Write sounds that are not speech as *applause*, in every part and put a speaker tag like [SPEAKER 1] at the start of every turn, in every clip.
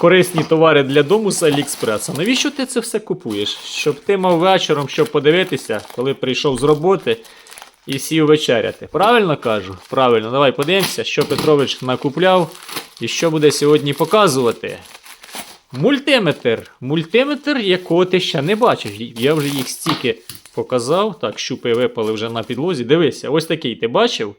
[SPEAKER 1] корисні товари для дому з Аліекспреса. Навіщо ти це все купуєш? Щоб ти мав вечором, щоб подивитися, коли прийшов з роботи і сів вечеряти. Правильно кажу? Правильно, давай подивимося, що Петрович накупляв і що буде сьогодні показувати. Мультиметр. Мультиметр, якого ти ще не бачив. Я вже їх стільки показав. Так, щупи випали вже на підлозі. Дивися, ось такий ти бачив.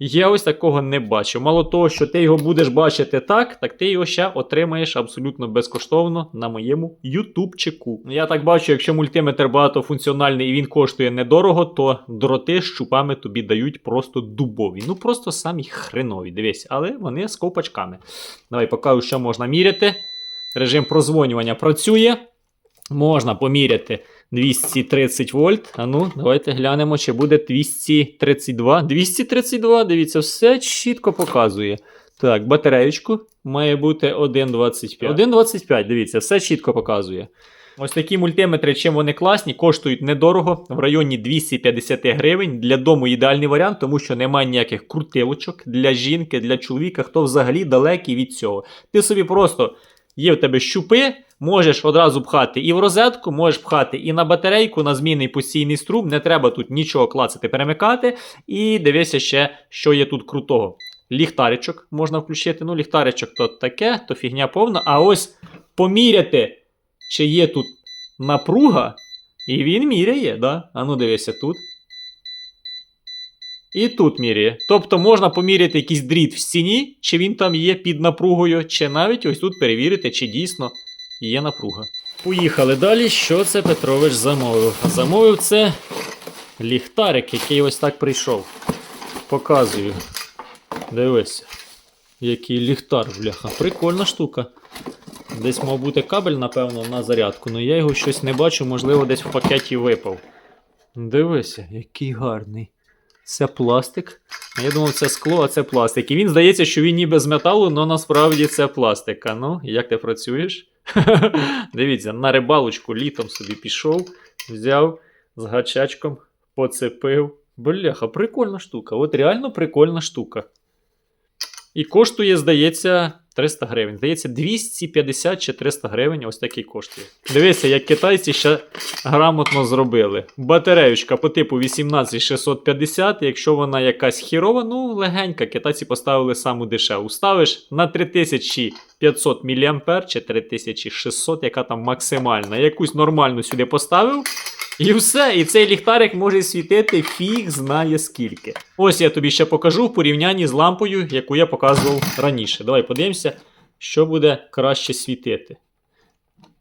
[SPEAKER 1] Я ось такого не бачив. Мало того, що ти його будеш бачити так, так ти його ще отримаєш абсолютно безкоштовно на моєму ютубчику. Я так бачу, якщо мультиметр багатофункціональний і він коштує недорого, то дроти з щупами тобі дають просто дубові. Ну просто самі хренові. Дивись, але вони з ковпачками. Давай покажу, що можна міряти. Режим прозвонювання працює. Можна поміряти 230 вольт. А ну, давайте глянемо, чи буде 232. 232, дивіться, все чітко показує. Так, батареєчку має бути 1,25. 1,25, дивіться, все чітко показує. Ось такі мультиметри, чим вони класні, коштують недорого, в районі 250 гривень. Для дому ідеальний варіант, тому що немає ніяких крутилочок для жінки, для чоловіка, хто взагалі далекий від цього. Ти собі просто є в тебе щупи, можеш одразу пхати і в розетку, можеш пхати і на батарейку, на змінний постійний струм. Не треба тут нічого клацати, перемикати. І дивися ще, що є тут крутого. Ліхтаричок можна включити. Ну, ліхтаричок то таке, то фігня повна. А ось поміряти, чи є тут напруга, і він міряє, да? А ну дивися тут. І тут міряє. Тобто можна поміряти якийсь дріт в стіні, чи він там є під напругою, чи навіть ось тут перевірити, чи дійсно є напруга. Поїхали далі. Що це Петрович замовив? Замовив це ліхтарик, який ось так прийшов. Показую. Дивися. Який ліхтар, бляха. Прикольна штука. Десь мав бути кабель, напевно, на зарядку, але я його щось не бачу, можливо, десь в пакеті випав. Дивися, який гарний. Це пластик. Я думав, це скло, а це пластик. І він здається, що він ніби з металу, але насправді це пластик. А ну, як ти працюєш? *laughs* Дивіться, на рибалочку літом собі пішов, взяв з гачачком, поцепив. Бляха, прикольна штука. От реально прикольна штука. І коштує, здається, 300 гривень. Здається, 250 чи 300 гривень ось такий коштує. Дивися, як китайці ще грамотно зробили. Батареючка по типу 18650, якщо вона якась хірова, ну легенька, китайці поставили саму дешеву. Ставиш на 3500 мА чи 3600, яка там максимальна. Якусь нормальну сюди поставив. І все, і цей ліхтарик може світити фіг знає скільки. Ось я тобі ще покажу в порівнянні з лампою, яку я показував раніше. Давай подивимося, що буде краще світити.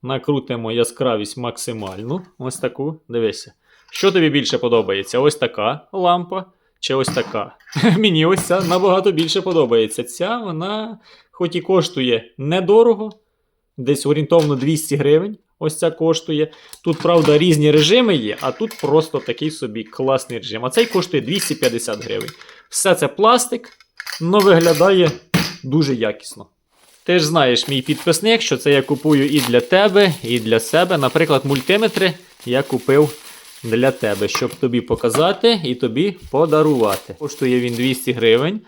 [SPEAKER 1] Накрутимо яскравість максимальну. Ось таку. Дивися. Що тобі більше подобається? Ось така лампа чи ось така? *laughs* Мені ось ця набагато більше подобається. Ця вона, хоч і коштує недорого, десь орієнтовно 200 гривень. Ось ця коштує. Тут, правда, різні режими є, а тут просто такий собі класний режим. А цей коштує 250 гривень. Все це пластик, але виглядає дуже якісно. Ти ж знаєш, мій підписник, що це я купую і для тебе, і для себе. Наприклад, мультиметри я купив для тебе, щоб тобі показати і тобі подарувати. Коштує він 200 гривень.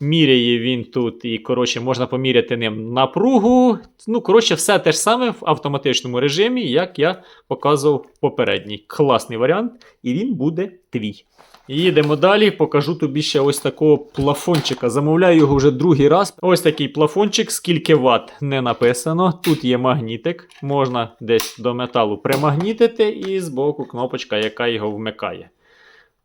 [SPEAKER 1] Міряє він тут, і, коротше, можна поміряти ним напругу. Ну, коротше, все те ж саме в автоматичному режимі, як я показував попередній. Класний варіант, і він буде твій. Їдемо далі, покажу тобі ще ось такого плафончика. Замовляю його вже другий раз. Ось такий плафончик, скільки ватт не написано. Тут є магнітик, можна десь до металу примагнітити, і збоку кнопочка, яка його вмикає.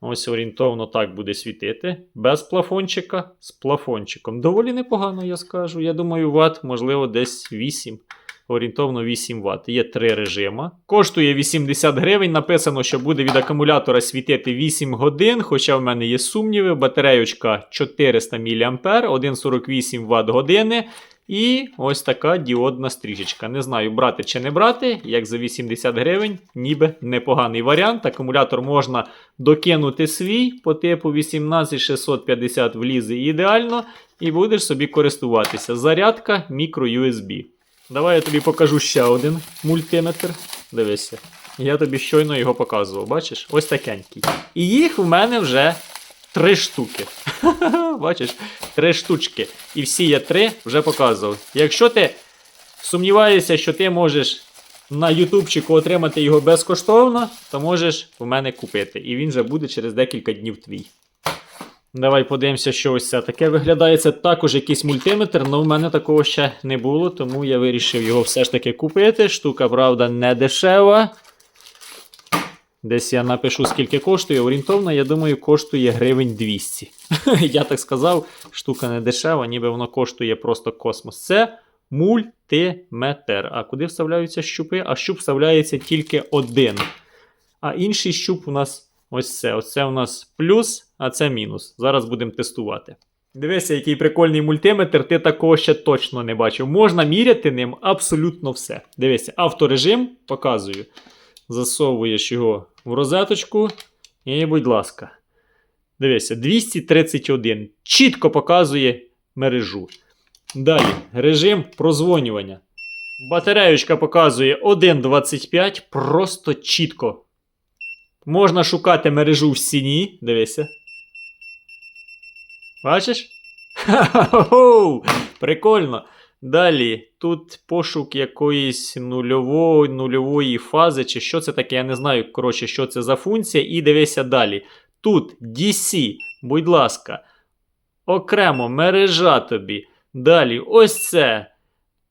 [SPEAKER 1] Ось орієнтовно так буде світити. Без плафончика, з плафончиком. Доволі непогано, я скажу. Я думаю, ватт, можливо, десь 8. Орієнтовно 8 Вт. Є три режима. Коштує 80 гривень. Написано, що буде від акумулятора світити 8 годин. Хоча в мене є сумніви. Батареючка 400 мА, 1,48 Вт години. І ось така діодна стрічечка. Не знаю, брати чи не брати, як за 80 гривень, ніби непоганий варіант. Акумулятор можна докинути свій по типу 18650 влізе ідеально, і будеш собі користуватися. Зарядка мікро-USB. Давай я тобі покажу ще один мультиметр. Дивися. Я тобі щойно його показував, бачиш? Ось такенький. І їх в мене вже три штуки. *laughs* Бачиш, три штучки. І всі я три вже показував. Якщо ти Сумніваюся, що ти можеш на ютубчику отримати його безкоштовно, то можеш у мене купити. І він вже буде через декілька днів твій. Давай подивимося, що ось це таке виглядає. Це також якийсь мультиметр, але в мене такого ще не було, тому я вирішив його все ж таки купити. Штука, правда, не дешева. Десь я напишу, скільки коштує. Орієнтовно, я думаю, коштує гривень 200. *laughs* я так сказав, штука не дешева, ніби воно коштує просто космос. Це мультиметр. А куди вставляються щупи? А щуп вставляється тільки один. А інший щуп у нас ось це. Оце у нас плюс, а це мінус. Зараз будемо тестувати. Дивися, який прикольний мультиметр, ти такого ще точно не бачив. Можна міряти ним абсолютно все. Дивися, авторежим показую. Засовуєш його в розеточку. І, будь ласка. Дивися, 231. Чітко показує мережу. Далі, режим прозвонювання. Батареючка показує 1.25. Просто чітко. Можна шукати мережу в стіні. Дивися. Бачиш? *laughs* Ха-ха-хо! Прикольно. Далі, тут пошук якоїсь нульової, нульової фази, чи що це таке, я не знаю, коротше, що це за функція. І дивися далі. Тут DC, будь ласка, окремо мережа тобі. Далі, ось це.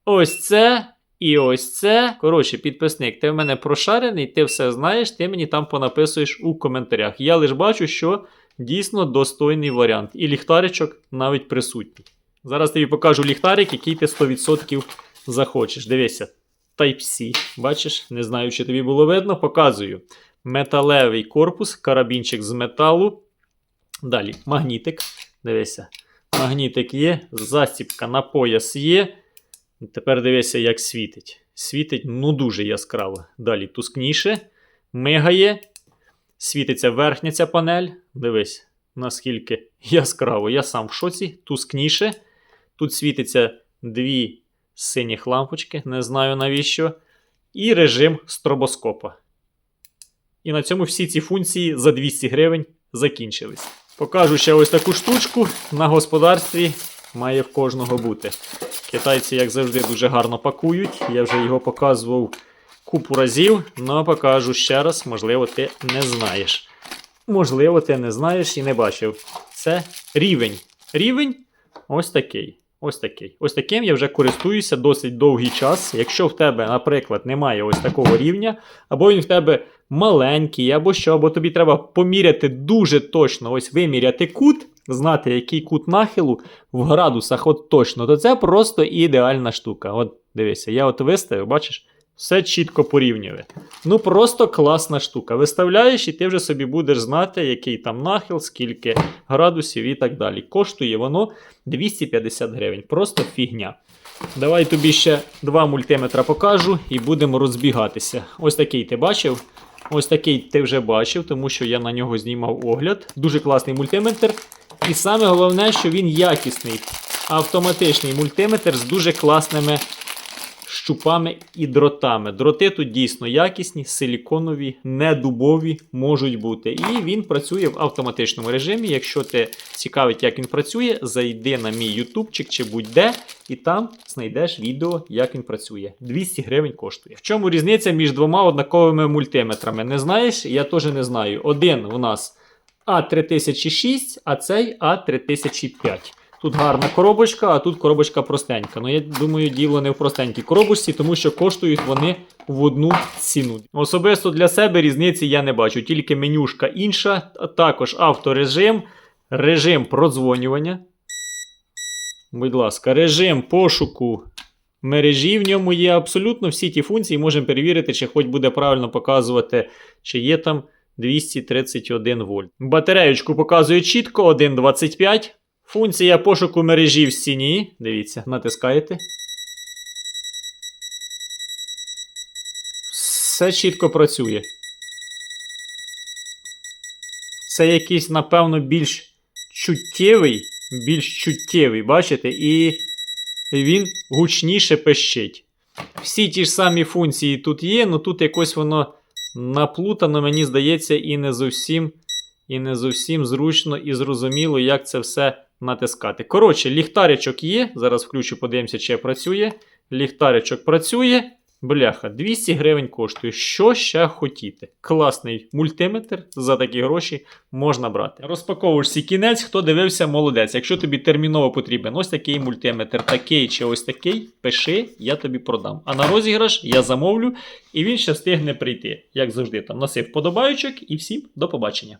[SPEAKER 1] Ось це. І ось це. Коротше, підписник, ти в мене прошарений, ти все знаєш, ти мені там понаписуєш у коментарях. Я лише бачу, що дійсно достойний варіант. І ліхтаричок навіть присутній. Зараз тобі покажу ліхтарик, який ти 100% захочеш. Дивися, Type-C. Бачиш, не знаю, чи тобі було видно, показую. Металевий корпус, карабінчик з металу. Далі магнітик. Дивися. Магнітик є, застіпка на пояс є. Тепер дивися, як світить. Світить ну дуже яскраво. Далі тускніше, мигає. Світиться верхня ця панель. Дивись, наскільки яскраво. Я сам в шоці, тускніше. Тут світиться дві синіх лампочки, не знаю навіщо. І режим стробоскопа. І на цьому всі ці функції за 200 гривень закінчились. Покажу ще ось таку штучку на господарстві має в кожного бути. Китайці, як завжди, дуже гарно пакують. Я вже його показував купу разів, але покажу ще раз, можливо, ти не знаєш. Можливо, ти не знаєш і не бачив. Це рівень. Рівень ось такий. Ось такий. Ось таким я вже користуюся досить довгий час. Якщо в тебе, наприклад, немає ось такого рівня, або він в тебе маленький, або що, або тобі треба поміряти дуже точно, ось виміряти кут, знати, який кут нахилу в градусах, от точно, то це просто ідеальна штука. От дивися, я от виставив, бачиш, все чітко порівнює. Ну просто класна штука. Виставляєш, і ти вже собі будеш знати, який там нахил, скільки градусів і так далі. Коштує воно 250 гривень. Просто фігня. Давай тобі ще два мультиметра покажу і будемо розбігатися. Ось такий ти бачив. Ось такий ти вже бачив, тому що я на нього знімав огляд. Дуже класний мультиметр. І саме головне, що він якісний. Автоматичний мультиметр з дуже класними щупами і дротами. Дроти тут дійсно якісні, силіконові, не дубові можуть бути. І він працює в автоматичному режимі. Якщо ти цікавить, як він працює, зайди на мій ютубчик чи будь-де, і там знайдеш відео, як він працює. 200 гривень коштує. В чому різниця між двома однаковими мультиметрами? Не знаєш? Я теж не знаю. Один у нас А3006, а цей А3005. Тут гарна коробочка, а тут коробочка простенька. Ну, я думаю, діло не в простенькій коробочці, тому що коштують вони в одну ціну. Особисто для себе різниці я не бачу, тільки менюшка інша, а також авторежим, режим продзвонювання. Будь ласка, режим пошуку мережі в ньому є абсолютно всі ті функції. Можемо перевірити, чи хоч буде правильно показувати, чи є там 231 вольт. Батареючку показує чітко 1,25. Функція пошуку мережі в стіні. Дивіться, натискаєте. Все чітко працює. Це якийсь, напевно, більш чуттєвий, більш чуттєвий, бачите? І він гучніше пищить. Всі ті ж самі функції тут є, але тут якось воно наплутано, мені здається, і не зовсім, і не зовсім зручно і зрозуміло, як це все натискати. Коротше, ліхтаричок є. Зараз включу, подивимося, чи працює. Ліхтаричок працює. Бляха, 200 гривень коштує. Що ще хотіти? Класний мультиметр за такі гроші можна брати. Розпаковуєш сі кінець, хто дивився, молодець. Якщо тобі терміново потрібен ось такий мультиметр, такий чи ось такий, пиши, я тобі продам. А на розіграш я замовлю, і він ще встигне прийти. Як завжди, там насип подобаючок і всім до побачення.